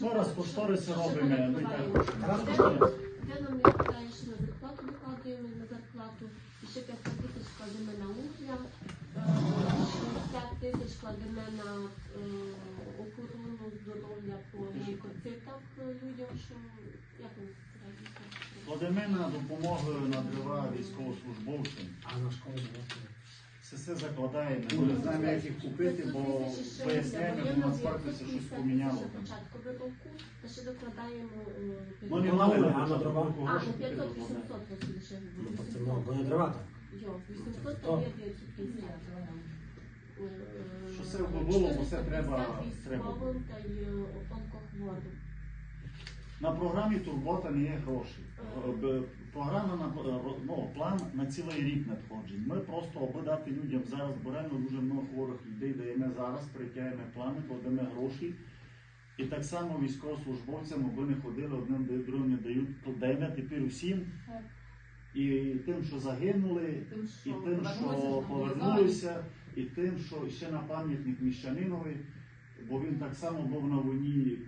Ну, раз кошториси робимо. Де нам не вистачає, що на зарплату викладаємо на зарплату, і ще 500 тисяч кладемо на угля, е, 60 тисяч кладемо на е, охорону здоров'я по лейкоцитах е, людям, що як вони? Кладемо на допомогу на дрова військовослужбовцям. А на школу давати. Все це закладаємо. Ми не знаємо, як їх купити, бо поясняємо, бо на спарку це щось поміняло. там. Початку та ще докладаємо Ну, не мали а на дрова? А, ну 500 800 просто ще Ну, буде. це много, не дрова там. Йо, 800 То. та є 950. Що все було, бо все треба- треба. Військовим та й е, онкохворим. На програмі Турбота не є гроші. Е, Програма на ну, план на цілий рік надходжень. Ми просто аби дати людям зараз, реально дуже много хворих людей даємо зараз, притягуємо плани, кладемо гроші. І так само військовослужбовцям, аби не ходили одним до другим не дають, то даємо тепер усім. І тим, що загинули, Тим, і тим, що повернулися, і тим, що ще на пам'ятник міщанинові, бо він так само був на війні,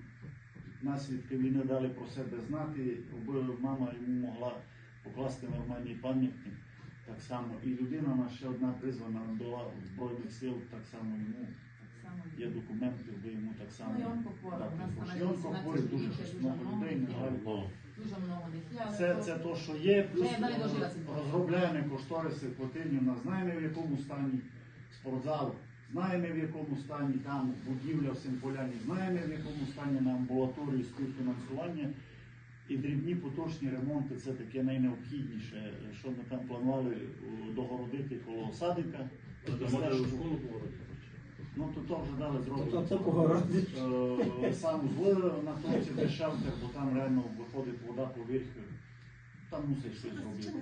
наслідки війни дали про себе знати, мама йому могла покласти нормальний пам'ятник. Так само. І людина наша ще одна призвана була у Збройних сил, так само йому Так само є документи, аби йому так само. Ну, і на лісі дуже на щось много много людей, на жаль. Дуже много них. Це, то- це то, що є, плюс розробляємо кошториси Котинівна, знаємо в якому стані спортзал, знаємо в якому стані там будівля в Симполяні, знаємо в якому стані на амбулаторію співфінансування. І дрібні поточні ремонти це таке найнеобхідніше, що ми там планували догородити коло садика. Ну то то вже дали зробити. То- то. Е, Сам злив на точці де шелтер, бо там реально виходить вода поверху. Там мусить щось зробити.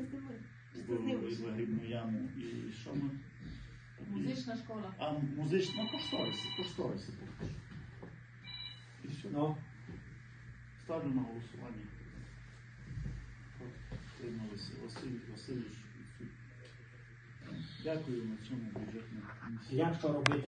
Вигрібну яму. І що ми? Музична школа. А музична кошториси, кошториси. І все. Ну, Ставлю на голосування. Трималися Василь Васильович. Дякую на цьому бюджетному комісії. як що робити?